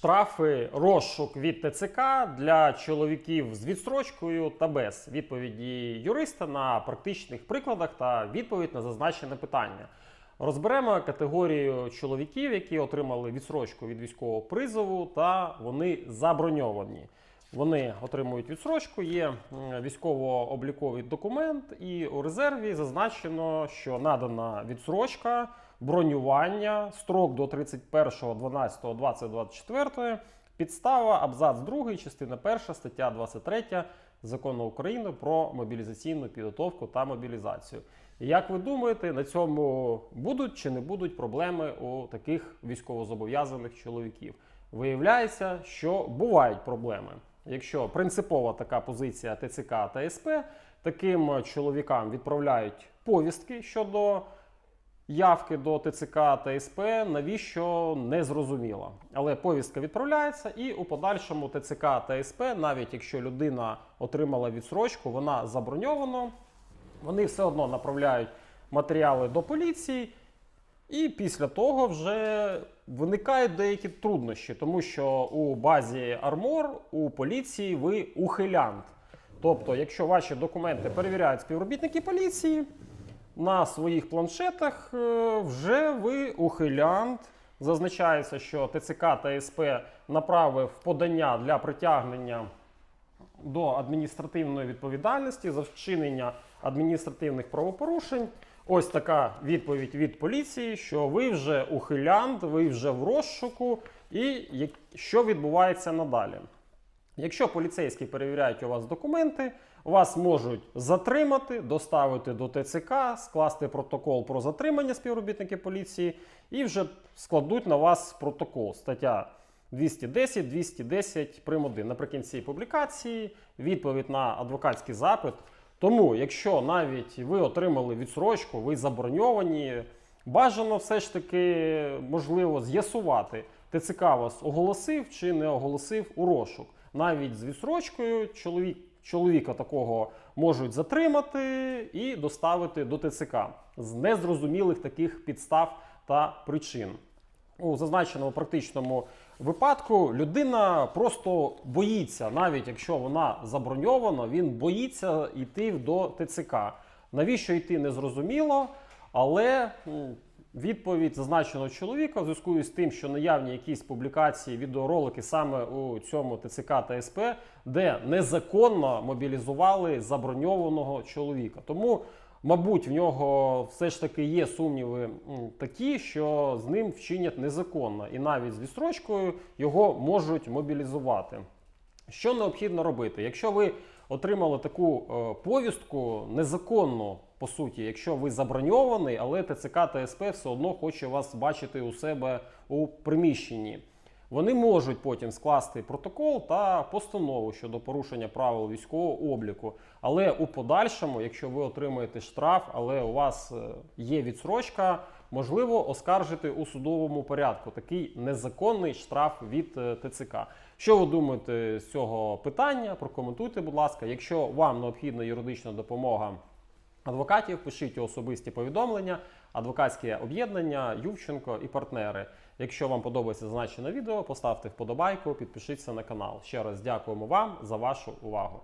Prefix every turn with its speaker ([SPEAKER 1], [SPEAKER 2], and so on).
[SPEAKER 1] Штрафи розшук від ТЦК для чоловіків з відстрочкою та без відповіді юриста на практичних прикладах та відповідь на зазначене питання. Розберемо категорію чоловіків, які отримали відсрочку від військового призову, та вони заброньовані. Вони отримують відсрочку, є військово-обліковий документ, і у резерві зазначено, що надана відсрочка, бронювання, строк до 31.12.2024, підстава, абзац 2, частина 1, стаття 23 Закону України про мобілізаційну підготовку та мобілізацію. Як ви думаєте, на цьому будуть чи не будуть проблеми у таких військовозобов'язаних чоловіків? Виявляється, що бувають проблеми. Якщо принципова така позиція ТЦК та СП, таким чоловікам відправляють повістки щодо явки до ТЦК та СП, навіщо не зрозуміло. Але повістка відправляється, і у подальшому ТЦК та СП, навіть якщо людина отримала відсрочку, вона заброньована, вони все одно направляють матеріали до поліції. І після того вже виникають деякі труднощі, тому що у базі Армор у поліції ви ухилянт. Тобто, якщо ваші документи перевіряють співробітники поліції, на своїх планшетах е, вже ви ухилянт. Зазначається, що ТЦК та СП направив подання для притягнення до адміністративної відповідальності за вчинення адміністративних правопорушень. Ось така відповідь від поліції, що ви вже ухилянт, ви вже в розшуку, і що відбувається надалі. Якщо поліцейські перевіряють у вас документи, вас можуть затримати, доставити до ТЦК, скласти протокол про затримання співробітники поліції і вже складуть на вас протокол. Стаття 210, 210 прим. 1. Наприкінці публікації відповідь на адвокатський запит. Тому, якщо навіть ви отримали відсрочку, ви заброньовані, бажано все ж таки можливо з'ясувати, ТЦК вас оголосив чи не оголосив у розшук. Навіть з відсрочкою чоловік, чоловіка такого можуть затримати і доставити до ТЦК з незрозумілих таких підстав та причин. У зазначеному практичному випадку людина просто боїться, навіть якщо вона заброньована, він боїться йти до ТЦК. Навіщо йти не зрозуміло, але відповідь зазначеного чоловіка в зв'язку з тим, що наявні якісь публікації, відеоролики саме у цьому ТЦК та СП, де незаконно мобілізували заброньованого чоловіка. Тому Мабуть, в нього все ж таки є сумніви такі, що з ним вчинять незаконно, і навіть з відстрочкою його можуть мобілізувати. Що необхідно робити? Якщо ви отримали таку е, повістку незаконну, по суті, якщо ви заброньований, але ТЦК та СП все одно хоче вас бачити у себе у приміщенні. Вони можуть потім скласти протокол та постанову щодо порушення правил військового обліку. Але у подальшому, якщо ви отримаєте штраф, але у вас е, є відсрочка, можливо оскаржити у судовому порядку такий незаконний штраф від е, ТЦК. Що ви думаєте з цього питання? Прокоментуйте, будь ласка. Якщо вам необхідна юридична допомога адвокатів, пишіть особисті повідомлення, адвокатське об'єднання, Ювченко і партнери. Якщо вам подобається зазначене відео, поставте вподобайку, підпишіться на канал. Ще раз дякуємо вам за вашу увагу.